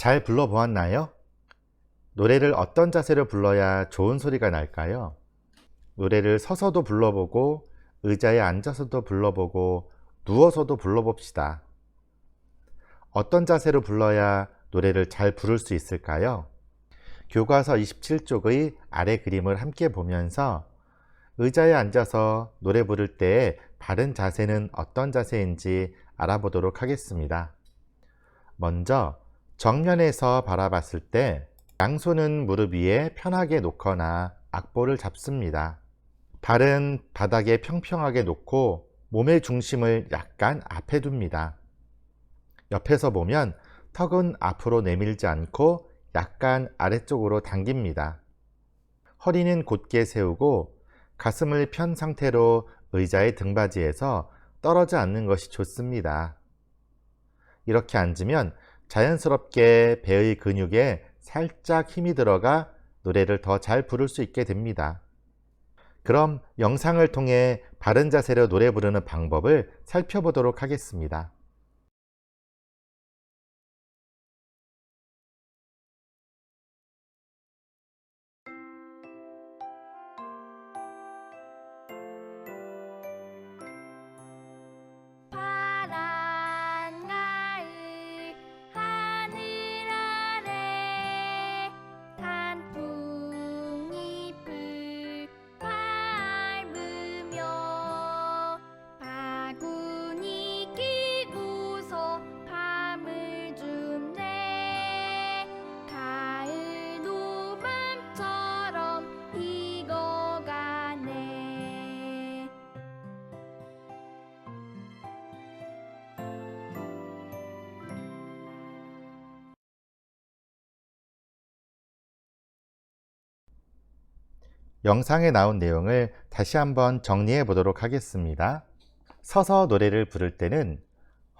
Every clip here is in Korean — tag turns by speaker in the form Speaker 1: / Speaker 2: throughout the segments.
Speaker 1: 잘 불러보았나요? 노래를 어떤 자세로 불러야 좋은 소리가 날까요? 노래를 서서도 불러보고 의자에 앉아서도 불러보고 누워서도 불러봅시다. 어떤 자세로 불러야 노래를 잘 부를 수 있을까요? 교과서 27쪽의 아래 그림을 함께 보면서 의자에 앉아서 노래 부를 때의 바른 자세는 어떤 자세인지 알아보도록 하겠습니다. 먼저 정면에서 바라봤을 때 양손은 무릎 위에 편하게 놓거나 악보를 잡습니다. 발은 바닥에 평평하게 놓고 몸의 중심을 약간 앞에 둡니다. 옆에서 보면 턱은 앞으로 내밀지 않고 약간 아래쪽으로 당깁니다. 허리는 곧게 세우고 가슴을 편 상태로 의자의 등받이에서 떨어져 앉는 것이 좋습니다. 이렇게 앉으면 자연스럽게 배의 근육에 살짝 힘이 들어가 노래를 더 잘 부를 수 있게 됩니다. 그럼 영상을 통해 바른 자세로 노래 부르는 방법을 살펴보도록 하겠습니다. 영상에 나온 내용을 다시 한번 정리해 보도록 하겠습니다. 서서 노래를 부를 때는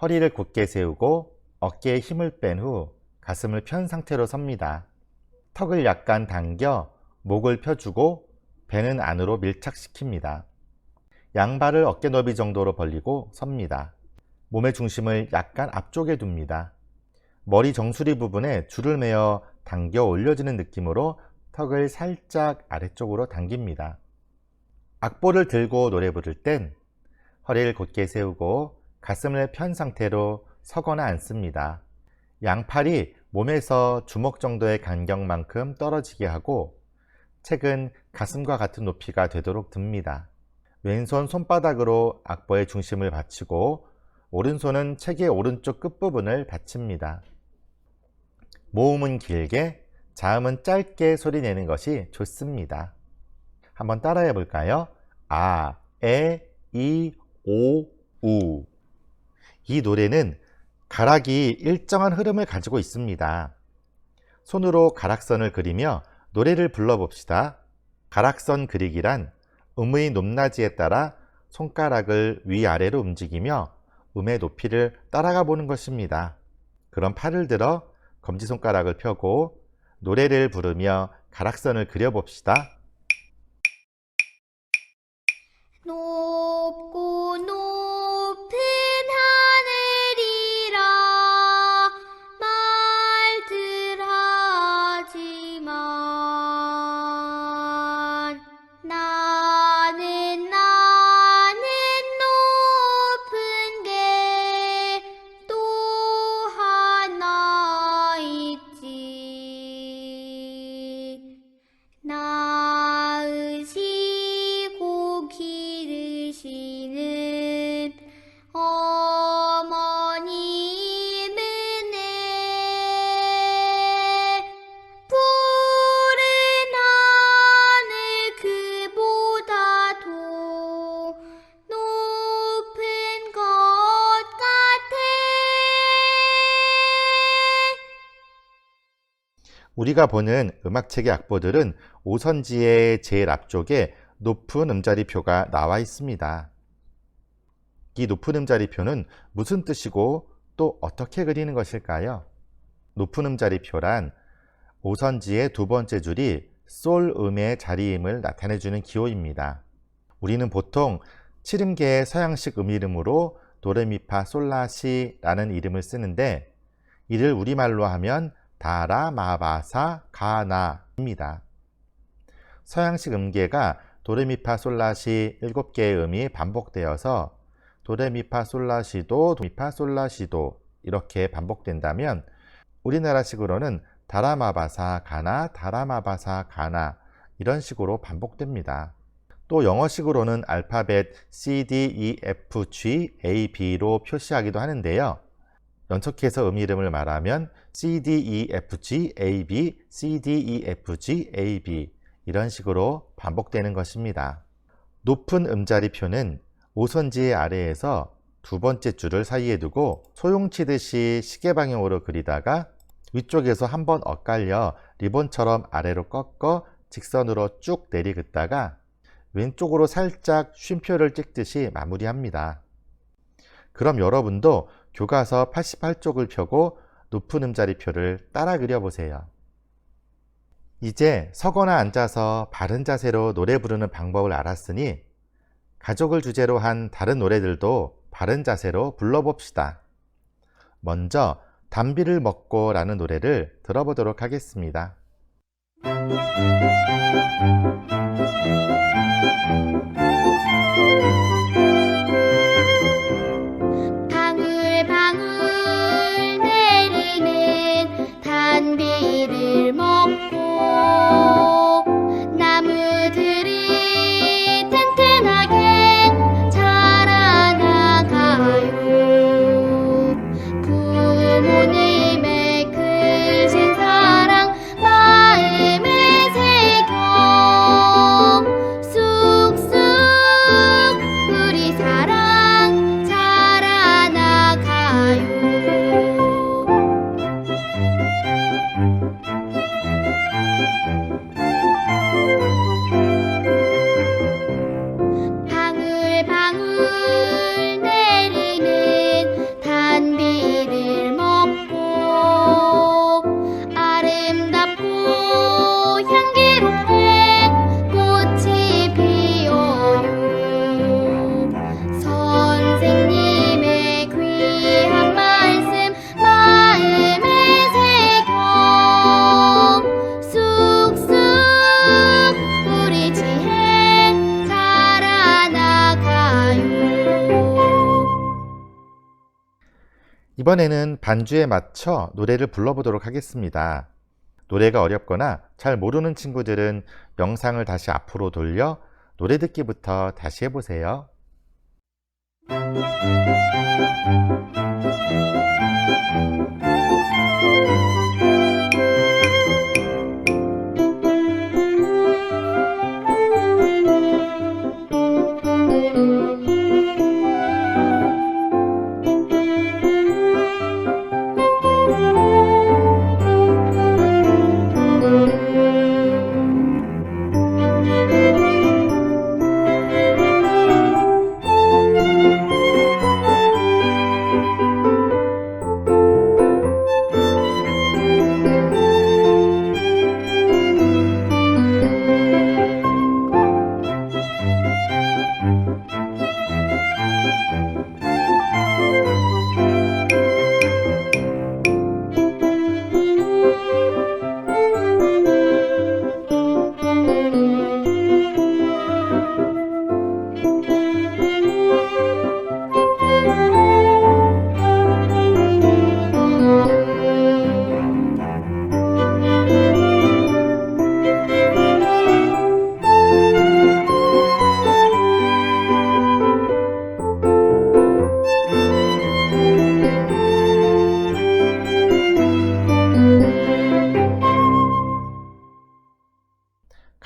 Speaker 1: 허리를 곧게 세우고 어깨에 힘을 뺀 후 가슴을 편 상태로 섭니다. 턱을 약간 당겨 목을 펴주고 배는 안으로 밀착시킵니다. 양발을 어깨 너비 정도로 벌리고 섭니다. 몸의 중심을 약간 앞쪽에 둡니다. 머리 정수리 부분에 줄을 매어 당겨 올려주는 느낌으로 턱을 살짝 아래쪽으로 당깁니다. 악보를 들고 노래 부를 땐 허리를 곧게 세우고 가슴을 편 상태로 서거나 앉습니다. 양팔이 몸에서 주먹 정도의 간격만큼 떨어지게 하고 책은 가슴과 같은 높이가 되도록 듭니다. 왼손 손바닥으로 악보의 중심을 받치고 오른손은 책의 오른쪽 끝부분을 받칩니다. 모음은 길게, 자음은 짧게 소리 내는 것이 좋습니다. 한번 따라해 볼까요? 아, 에, 이, 오, 우. 이 노래는 가락이 일정한 흐름을 가지고 있습니다. 손으로 가락선을 그리며 노래를 불러봅시다. 가락선 그리기란 음의 높낮이에 따라 손가락을 위아래로 움직이며 음의 높이를 따라가 보는 것입니다. 그럼 팔을 들어 검지손가락을 펴고 노래를 부르며 가락선을 그려봅시다. 우리가 보는 음악책의 악보들은 오선지의 제일 앞쪽에 높은 음자리표가 나와 있습니다. 이 높은 음자리표는 무슨 뜻이고 또 어떻게 그리는 것일까요? 높은 음자리표란 오선지의 두 번째 줄이 솔 음의 자리임을 나타내주는 기호입니다. 우리는 보통 7음계의 서양식 음 이름으로 도레미파 솔라시라는 이름을 쓰는데 이를 우리말로 하면 다라마바사 가나입니다. 서양식 음계가 도레미파솔라시 7개의 음이 반복되어서 도레미파솔라시도 도미파솔라시도 이렇게 반복된다면 우리나라식으로는 다라마바사 가나 다라마바사 가나 이런 식으로 반복됩니다. 또 영어식으로는 알파벳 C, D, E, F, G, A, B로 표시하기도 하는데요. 연속해서 음 이름을 말하면 C, D, E, F, G, A, B, C, D, E, F, G, A, B 이런 식으로 반복되는 것입니다. 높은 음자리표는 오선지의 아래에서 두 번째 줄을 사이에 두고 소용치듯이 시계 방향으로 그리다가 위쪽에서 한 번 엇갈려 리본처럼 아래로 꺾어 직선으로 쭉 내리긋다가 왼쪽으로 살짝 쉼표를 찍듯이 마무리합니다. 그럼 여러분도 교과서 88쪽을 펴고 높은 음자리표를 따라 그려보세요. 이제 서거나 앉아서 바른 자세로 노래 부르는 방법을 알았으니 가족을 주제로 한 다른 노래들도 바른 자세로 불러봅시다. 먼저 담비를 먹고 라는 노래를 들어보도록 하겠습니다. 이번에는 반주에 맞춰 노래를 불러보도록 하겠습니다. 노래가 어렵거나 잘 모르는 친구들은 영상을 다시 앞으로 돌려 노래 듣기부터 다시 해보세요.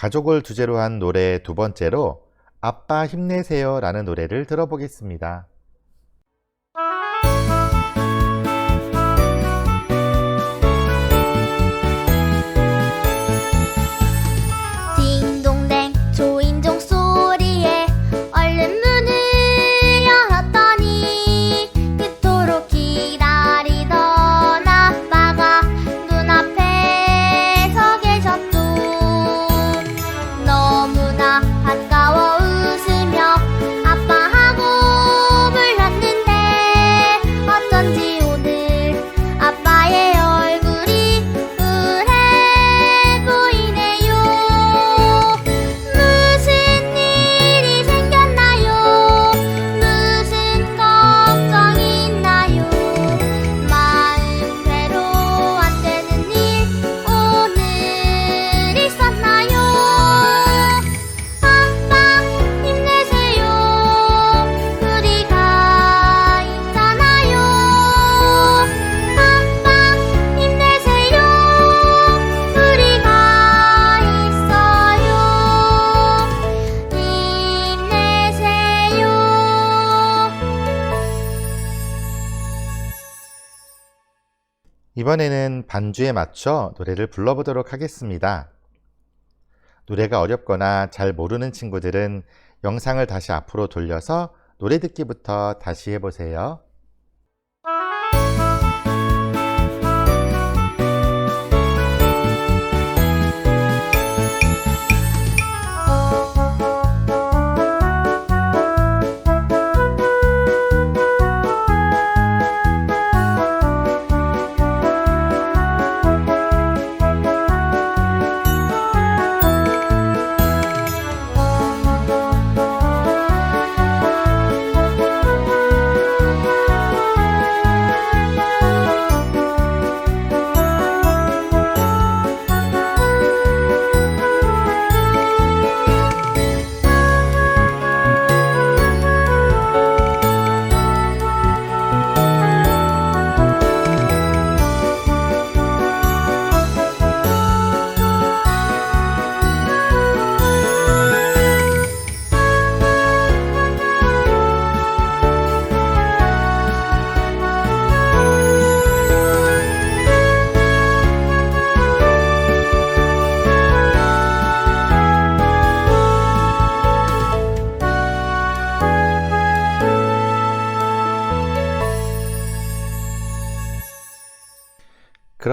Speaker 1: 가족을 주제로 한 노래 두 번째로 아빠 힘내세요 라는 노래를 들어보겠습니다. 이번에는 반주에 맞춰 노래를 불러보도록 하겠습니다. 노래가 어렵거나 잘 모르는 친구들은 영상을 다시 앞으로 돌려서 노래 듣기부터 다시 해보세요.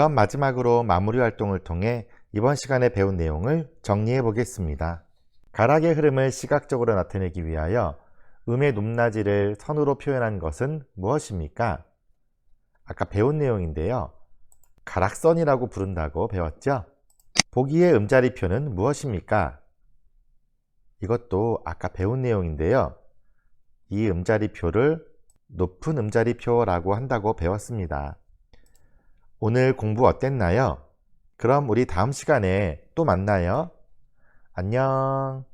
Speaker 1: 그럼 마지막으로 마무리 활동을 통해 이번 시간에 배운 내용을 정리해 보겠습니다. 가락의 흐름을 시각적으로 나타내기 위하여 음의 높낮이를 선으로 표현한 것은 무엇입니까? 아까 배운 내용인데요. 가락선이라고 부른다고 배웠죠? 보기의 음자리표는 무엇입니까? 이것도 아까 배운 내용인데요. 이 음자리표를 높은 음자리표라고 한다고 배웠습니다. 오늘 공부 어땠나요? 그럼 우리 다음 시간에 또 만나요. 안녕.